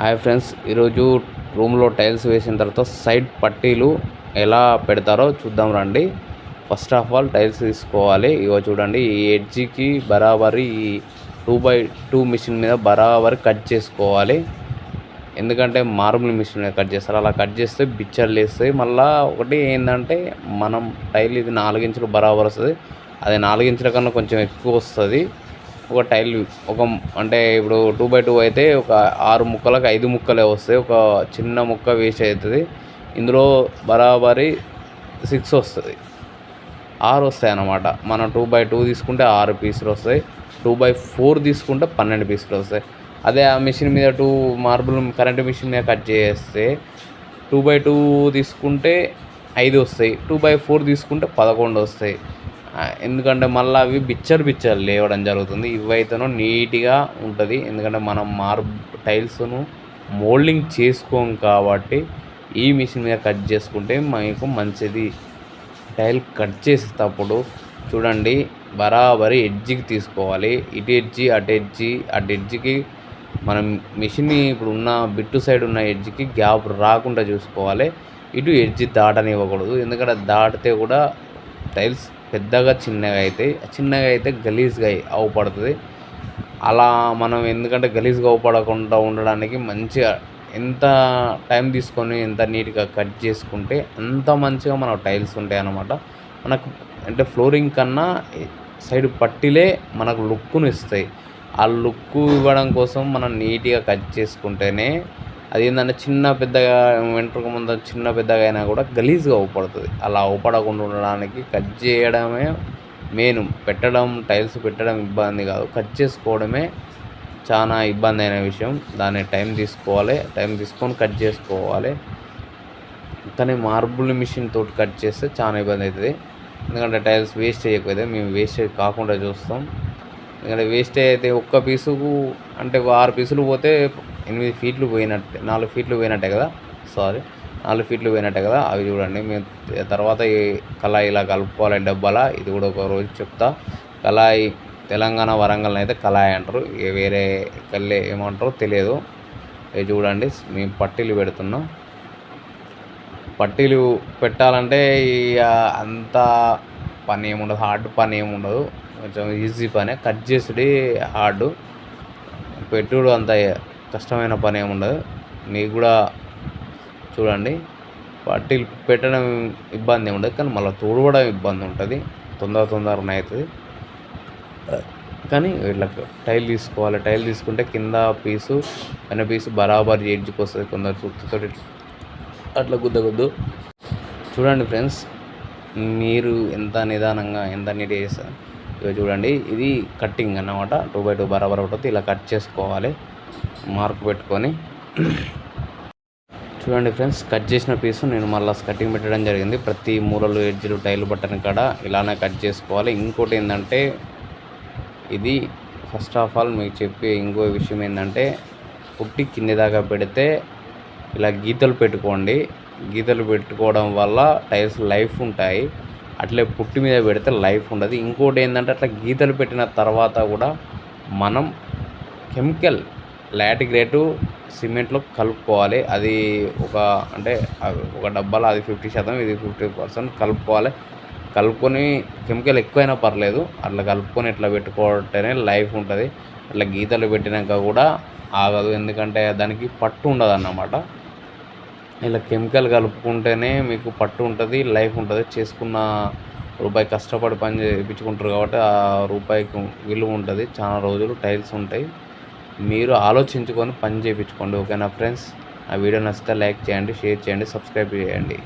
Hi friends ఈరోజు రూమ్లో tiles వేసిన తర్వాత సైడ్ పట్టీలు ఎలా పెడతారో చూద్దాం రండి. ఫస్ట్ ఆఫ్ ఆల్ టైల్స్ తీసుకోవాలి. ఇగో చూడండి ఈ ఎడ్జికి బరాబరి ఈ టూ బై టూ మిషన్ మీద బరాబరి కట్ చేసుకోవాలి. ఎందుకంటే మార్బుల్ మిషన్ మీద కట్ చేస్తారు. అలా కట్ చేస్తే బిచ్చర్లు వేస్తాయి మళ్ళీ ఒకటి ఏంటంటే మనం టైల్ ఇది నాలుగించులు బరాబర్ వస్తుంది. అది నాలుగించుల కన్నా కొంచెం ఎక్కువ వస్తుంది. ఒక టైల్ ఒక అంటే ఇప్పుడు టూ బై టూ అయితే ఒక ఆరు ముక్కలకు ఐదు ముక్కలే వస్తాయి. ఒక చిన్న ముక్క వేస్ట్ అవుతుంది. ఇందులో బరాబరి సిక్స్ వస్తుంది ఆరు వస్తాయి అన్నమాట. మనం టూ బై టూ తీసుకుంటే ఆరు పీసులు వస్తాయి. టూ బై ఫోర్ తీసుకుంటే పన్నెండు పీసులు వస్తాయి. అదే ఆ మిషన్ మీద టూ మార్బుల్ కరెంట్ మిషన్ మీద కట్ చేస్తే టూ బై టూ తీసుకుంటే ఐదు వస్తాయి. టూ బై ఫోర్ తీసుకుంటే పదకొండు వస్తాయి. ఎందుకంటే మళ్ళీ అవి బిచ్చర్ బిచ్చర్ లేవడం జరుగుతుంది. ఇవైతేనో నీట్గా ఉంటుంది. ఎందుకంటే మనం మార్ టైల్స్ను మోల్డింగ్ చేసుకోం కాబట్టి ఈ మిషన్ మీద కట్ చేసుకుంటే మీకు మంచిది. టైల్ కట్ చేసేటప్పుడు చూడండి బరాబరి ఎడ్జికి తీసుకోవాలి. ఇటు ఎడ్జి అటు ఎడ్జి అటు ఎడ్జికి మనం మిషన్ ఇప్పుడు ఉన్న బిట్టు సైడ్ ఉన్న ఎడ్జ్కి గ్యాప్ రాకుండా చూసుకోవాలి. ఇటు ఎడ్జి దాటనివ్వకూడదు. ఎందుకంటే దాటితే కూడా టైల్స్ పెద్దగా చిన్నగా అవుతాయి చిన్నగా అయితే గలీజ్గా అవుపడుతుంది. అలా మనం ఎందుకంటే గలీజ్గా అవుపడకుండా ఉండడానికి మంచిగా ఎంత టైం తీసుకొని ఎంత నీట్గా కట్ చేసుకుంటే అంత మంచిగా మనకు టైల్స్ ఉంటాయి అన్నమాట. మనకు అంటే ఫ్లోరింగ్ కన్నా సైడ్ పట్టిలే మనకు లుక్ను ఇస్తాయి ఆ లుక్ ఇవ్వడం కోసం మనం నీట్గా కట్ చేసుకుంటేనే అది ఏంటంటే చిన్న పెద్దగా వెంట్రుక ముందు చిన్న పెద్దగా అయినా కూడా గలీజ్గా అవుపడుతుంది. అలా అవుపడకుండా ఉండడానికి కట్ చేయడమే మెయిన్. పెట్టడం టైల్స్ పెట్టడం ఇబ్బంది కాదు. కట్ చేసుకోవడమే చాలా ఇబ్బంది అయిన విషయం. దాన్ని టైం తీసుకోవాలి. టైం తీసుకొని కట్ చేసుకోవాలి. కానీ మార్బుల్ మిషన్ తోటి కట్ చేస్తే చాలా ఇబ్బంది అవుతుంది. ఎందుకంటే టైల్స్ వేస్ట్ చేయకపోతే మేము వేస్ట్ కాకుండా చూస్తాం. ఎందుకంటే వేస్ట్ అయితే ఒక్క పీసుకు అంటే ఆరు పీసులు పోతే ఎనిమిది ఫీట్లు పోయినట్టే నాలుగు ఫీట్లు పోయినట్టే కదా? సారీ నాలుగు ఫీట్లు పోయినట్టే కదా? అవి చూడండి. మేము తర్వాత ఈ కళాయి ఇలా కలుపుకోవాలి డబ్బాల. ఇది కూడా ఒక రోజు చెప్తా. కళాయి తెలంగాణ వరంగల్ని అయితే కళాయి అంటారు. వేరే కళ్ళే ఏమంటారో తెలియదు. ఇది చూడండి. మేము పట్టీలు పెడుతున్నాం. పట్టీలు పెట్టాలంటే ఇక అంత పని ఏముండదు. హార్డ్ పని ఏముండదు. కొంచెం ఈజీ పనే. కట్ చేసుడి హార్డు. పెట్టుడు అంత కష్టమైన పని ఏమి ఉండదు మీకు కూడా చూడండి. పట్టీలు పెట్టడం ఇబ్బంది ఉండదు కానీ మళ్ళీ తుడవడం ఇబ్బంది ఉంటుంది. తొందర తొందరనే అవుతుంది కానీ వీళ్ళకి టైల్ తీసుకోవాలి. టైల్ తీసుకుంటే కింద పీసు పైన పీసు బరాబర్ ఎడ్జ్కి వస్తుంది కొందరు సుత్తితో అట్లా గుద్దగొద్దు. చూడండి ఫ్రెండ్స్ మీరు ఎంత నిదానంగా ఎంత నీట్ చేస్తారు. ఇక చూడండి ఇది కట్టింగ్ అన్నమాట. టూ బై టూ బరాబర్ ఉంటుంది ఇలా కట్ చేసుకోవాలి. మార్క్ పెట్టుకొని చూడండి ఫ్రెండ్స్ కట్ చేసిన పీసు నేను మళ్ళీ కటింగ్ పెట్టడం జరిగింది. ప్రతి మూలలు ఎడ్జ్లు టైలు బట్టని కాడ ఇలానే కట్ చేసుకోవాలి. ఇంకోటి ఏంటంటే ఇది ఫస్ట్ ఆఫ్ ఆల్ మీకు చెప్పే ఇంకో విషయం ఏంటంటే పుట్టి కింది దాకా పెడితే ఇలా గీతలు పెట్టుకోండి. గీతలు పెట్టుకోవడం వల్ల టైల్స్ లైఫ్ ఉంటాయి. అట్లే పుట్టి మీద పెడితే లైఫ్ ఉండదు. ఇంకోటి ఏంటంటే అట్లా గీతలు పెట్టిన తర్వాత కూడా మనం కెమికల్ లాటిగ్రేటు సిమెంట్లో కలుపుకోవాలి. అది ఒక అంటే ఒక డబ్బాలో అది ఫిఫ్టీ శాతం ఇది ఫిఫ్టీ పర్సెంట్ కలుపుకోవాలి. కలుపుకొని కెమికల్ ఎక్కువైనా పర్లేదు. అట్లా కలుపుకొని ఇట్లా పెట్టుకుంటేనే లైఫ్ ఉంటుంది. అట్లా గీతలు పెట్టినాక కూడా ఆగదు. ఎందుకంటే దానికి పట్టు ఉండదు అన్నమాట ఇలా కెమికల్ కలుపుకుంటేనే మీకు పట్టు ఉంటుంది లైఫ్ ఉంటుంది. చేసుకున్న రూపాయి కష్టపడి పని చేయించుకుంటారు కాబట్టి ఆ రూపాయికి విలువ ఉంటుంది. చాలా రోజులు టైల్స్ ఉంటాయి. మీరు ఆలోచించుకొని పని చేయించుకోండి ఓకేనా ఫ్రెండ్స్? ఆ వీడియో నచ్చితే లైక్ చేయండి షేర్ చేయండి సబ్స్క్రైబ్ చేయండి.